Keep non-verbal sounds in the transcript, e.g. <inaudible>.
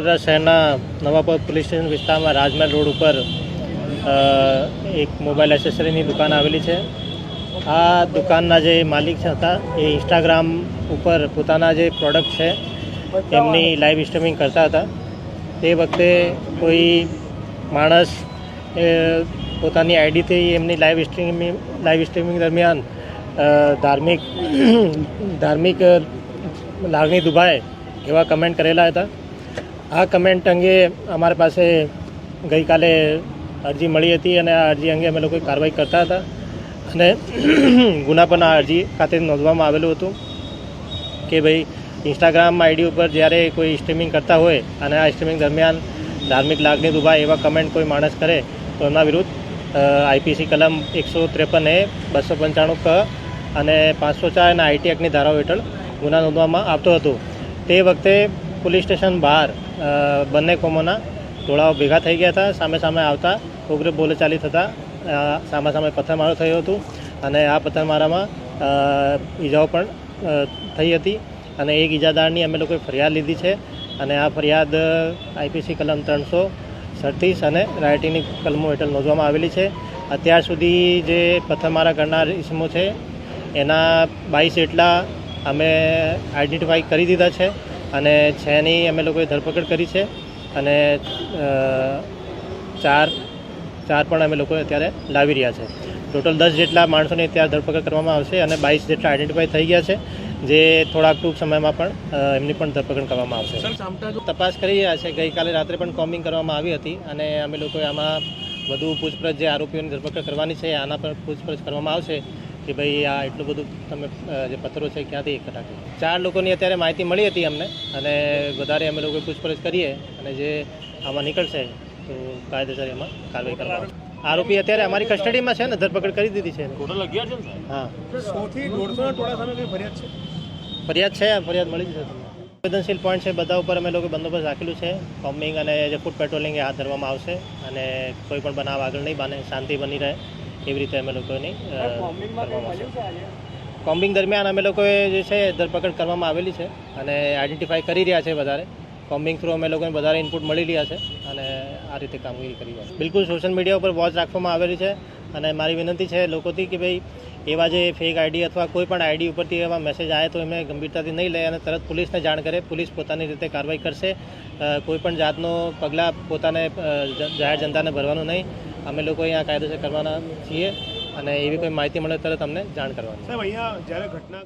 વડોદરા શહેરના Navapur police station વિસ્તારમાં રાજમહેલ road ઉપર એક મોબાઈલ એસેસરીની દુકાન આવેલી છે. આ દુકાનના જે માલિક હતા, એ ઇન્સ્ટાગ્રામ ઉપર પોતાના જે પ્રોડક્ટ છે, એમની લાઈવ સ્ટ્રીમિંગ કરતા હતા. તે વખતે કોઈ માણસ પોતાની આઈડીથી એમની લાઈવ સ્ટ્રીમિંગ લાઈવ સ્ટ્રીમિંગ દરમિયાન ધાર્મિક ધાર્મિક લાગણી દુભાય એવા કમેન્ટ કરેલા હતા. આ કમેન્ટ અંગે અમારી પાસે ગઈકાલે અરજી મળી હતી અને આ અરજી અંગે અમે લોકો કાર્યવાહી કરતા હતા. અને <clears throat> ગુના પણ આ અરજી ખાતે નોંધવામાં આવેલું હતું કે ભાઈ ઇન્સ્ટાગ્રામ આઈડી ઉપર જ્યારે કોઈ સ્ટ્રીમિંગ કરતા હોય અને આ સ્ટ્રીમિંગ દરમિયાન ધાર્મિક લાગણી દુભાય એવા કમેન્ટ કોઈ માણસ કરે, તો એમના વિરુદ્ધ આઈપીસી કલમ એકસો ત્રેપન એ બસો પંચાણું ક અને પાંચસો ચાર અને આઈટી એક્ટની ધારાઓ હેઠળ ગુના નોંધવામાં આવતો હતો. તે વખતે પોલીસ સ્ટેશન બહાર બંને કોમોના ટોળાઓ ભેગા થઈ ગયા હતા, સામે સામે આવતા, ઉગ્ર બોલેચાલી થતાં સામે સામે પથ્થરમારો થયો હતો અને આ પથ્થરમારામાં ઈજાઓ પણ થઈ હતી અને એક ઈજાદારની અમે લોકોએ ફરિયાદ લીધી છે અને આ ફરિયાદ આઈપીસી કલમ ત્રણસો સડત્રીસ અને રાઇટિંગની કલમો હેઠળ નોંધવામાં આવેલી છે. અત્યાર સુધી જે પથ્થરમારા કરનાર ઇસમો છે, એના બાવીસ એટલા અમે આઈડેન્ટિફાઈ કરી દીધા છે અને છની અમે લોકોએ ધરપકડ કરી છે. અને ચાર ચાર પણ અમે લોકો અત્યારે લાવી રહ્યા છે. ટોટલ દસ જેટલા માણસોની અત્યારે ધરપકડ કરવામાં આવશે અને બાવીસ જેટલા આઈડેન્ટિફાઈ થઈ ગયા છે જે થોડાક ટૂંક સમયમાં પણ એમની પણ ધરપકડ કરવામાં આવશે. તપાસ કરી રહ્યા છે. ગઈકાલે રાત્રે પણ કોમ્બિંગ કરવામાં આવી હતી અને અમે લોકોએ આમાં વધુ પૂછપરછ જે આરોપીઓની ધરપકડ કરવાની છે આના પર પૂછપરછ કરવામાં આવશે. કે ભાઈ આ એટલું બધું તમે જે પથ્થરો છે ક્યાંથી એકઠા કર્યા ચાર લોકોની અત્યારે માહિતી મળી હતી અમને અને વધારે અમે લોકોએ પૂછપરછ કરીએ અને જે આમાં નીકળશે તો કાયદેસર એમાં કાર્યવાહી કરવા આરોપી અત્યારે અમારી કસ્ટડીમાં છે ને ધરપકડ કરી દીધી છે ટોટલ અગિયાર છે? હા. સોથી દોઢસોના ટોળા સામે કઈ ફરિયાદ છે? ફરિયાદ છે ફરિયાદ મળી જશે તમને. સંવેદનશીલ પોઈન્ટ છે બધા ઉપર અમે લોકો બંદોબસ્ત રાખેલું છે. કોમ્બિંગ અને જે ફૂડ પેટ્રોલિંગ એ હાથ ધરવામાં આવશે અને કોઈ પણ બનાવ આગળ નહીં બને શાંતિ બની રહે. એવી રીતે અમે લોકોની કોમ્બિંગ દરમિયાન અમે લોકોએ જે છે ધરપકડ કરવામાં આવેલી છે અને આઈડેન્ટિફાઈ કરી રહ્યા છે વધારે. કોમ્બિંગ થ્રુ અમે લોકોને વધારે ઇનપુટ મળી રહ્યા છે અને આ રીતે કામગીરી કરી રહ્યા છે. બિલકુલ સોશિયલ મીડિયા ઉપર વોચ રાખવામાં આવેલી છે અને મારી વિનંતી છે લોકોથી કે ભાઈ એવા જે ફેક આઈડી અથવા કોઈ પણ આઈડી ઉપરથી એવા મેસેજ આવે તો એમને ગંભીરતાથી નહીં લે અને તરત પોલીસને જાણ કરે. પોલીસ પોતાની રીતે કાર્યવાહી કરશે. કોઈ પણ જાતનો પગલાં પોતાને જાહેર જનતાને ભરવાનું નહીં. અમે લોકો અહીંયા કાયદેસર કરવાના છીએ અને એવી કોઈ માહિતી મળે તરત તમને જાણ કરવાની. સાહેબ, અહીંયા જ્યારે ઘટના